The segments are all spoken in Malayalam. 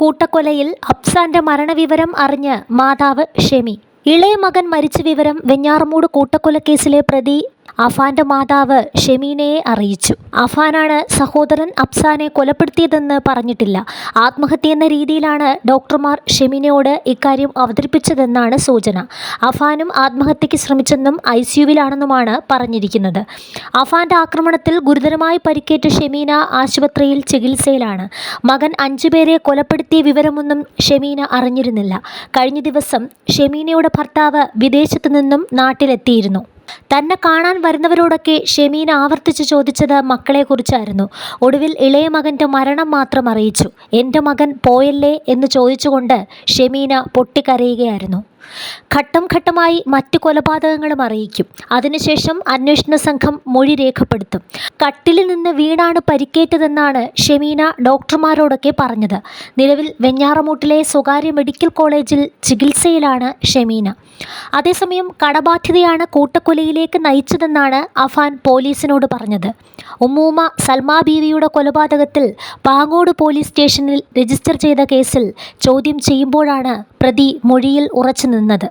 കൂട്ടക്കൊലയിൽ അഫ്സാന്റെ മരണവിവരം അറിഞ്ഞ് മാതാവ് ഷെമി. ഇളയ മകൻ മരിച്ച വിവരം വെഞ്ഞാറമൂട് കൂട്ടക്കൊലക്കേസിലെ പ്രതി അഫാന്റെ മാതാവ് ഷെമീനയെ അറിയിച്ചു. അഫാനാണ് സഹോദരൻ അഫ്സാനെ കൊലപ്പെടുത്തിയതെന്ന് പറഞ്ഞിട്ടില്ല. ആത്മഹത്യ എന്ന രീതിയിലാണ് ഡോക്ടർമാർ ഷെമീനയോട് ഇക്കാര്യം അവതരിപ്പിച്ചതെന്നാണ് സൂചന. അഫാനും ആത്മഹത്യയ്ക്ക് ശ്രമിച്ചെന്നും ഐ സിയുവിലാണെന്നുമാണ് പറഞ്ഞിരിക്കുന്നത്. അഫാന്റെ ആക്രമണത്തിൽ ഗുരുതരമായി പരിക്കേറ്റ ഷെമീന ആശുപത്രിയിൽ ചികിത്സയിലാണ്. മകൻ അഞ്ചു പേരെ കൊലപ്പെടുത്തിയ വിവരമൊന്നും ഷെമീന അറിഞ്ഞിരുന്നില്ല. കഴിഞ്ഞ ദിവസം ഷെമീനയുടെ ഭർത്താവ് വിദേശത്തു നിന്നും നാട്ടിലെത്തിയിരുന്നു. തന്നെ കാണാൻ വരുന്നവരോടൊക്കെ ഷെമീന ആവർത്തിച്ച് ചോദിച്ചത് മക്കളെക്കുറിച്ചായിരുന്നു. ഒടുവിൽ ഇളയ മകന്റെ മരണം മാത്രം അറിയിച്ചു. എന്റെ മകൻ പോയല്ലേ? എന്ന് ചോദിച്ചുകൊണ്ട് ഷെമീന പൊട്ടിക്കരയുകയായിരുന്നു. ഘട്ടം ഘട്ടമായി മറ്റ് കൊലപാതകങ്ങളും അറിയിക്കും. അതിനുശേഷം അന്വേഷണ സംഘം മൊഴി രേഖപ്പെടുത്തും. കട്ടിലിൽ നിന്ന് വീണാണ് പരിക്കേറ്റതെന്നാണ് ഷെമീന ഡോക്ടർമാരോടൊക്കെ പറഞ്ഞത്. നിലവിൽ വെഞ്ഞാറമൂട്ടിലെ സ്വകാര്യ മെഡിക്കൽ കോളേജിൽ ചികിത്സയിലാണ് ഷെമീന. അതേസമയം കടബാധ്യതയാണ് കൂട്ടക്കൊലയിലേക്ക് നയിച്ചതെന്നാണ് അഫാൻ പോലീസിനോട് പറഞ്ഞത്. ഉമ്മൂമ്മ സൽമാ ബീവിയുടെ കൊലപാതകത്തിൽ പാങ്ങോട് പോലീസ് സ്റ്റേഷനിൽ രജിസ്റ്റർ ചെയ്ത കേസിൽ ചോദ്യം ചെയ്യുമ്പോഴാണ് പ്രതി മൊഴിയിൽ ഉറച്ചു നിന്നത്.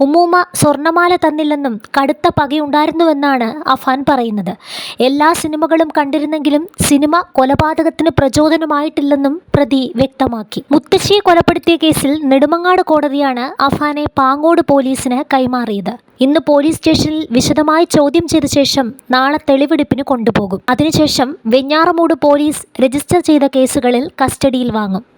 ഉമ്മൂമ്മ സ്വർണമാല തന്നില്ലെന്നും കടുത്ത പകയുണ്ടായിരുന്നുവെന്നാണ് അഫാൻ പറയുന്നത്. എല്ലാ സിനിമകളും കണ്ടിരുന്നെങ്കിലും സിനിമ കൊലപാതകത്തിന് പ്രചോദനമായിട്ടില്ലെന്നും പ്രതി വ്യക്തമാക്കി. മുത്തശ്ശിയെ കൊലപ്പെടുത്തിയ കേസിൽ നെടുമങ്ങാട് കോടതിയാണ് അഫാനെ പാങ്ങോട് പോലീസിന് കൈമാറിയത്. ഇന്ന് പോലീസ് സ്റ്റേഷനിൽ വിശദമായി ചോദ്യം ചെയ്ത ശേഷം നാളെ തെളിവെടുപ്പിന് കൊണ്ടുപോകും. അതിനുശേഷം വെഞ്ഞാറമൂട് പോലീസ് രജിസ്റ്റർ ചെയ്ത കേസുകളിൽ കസ്റ്റഡിയിൽ വാങ്ങും.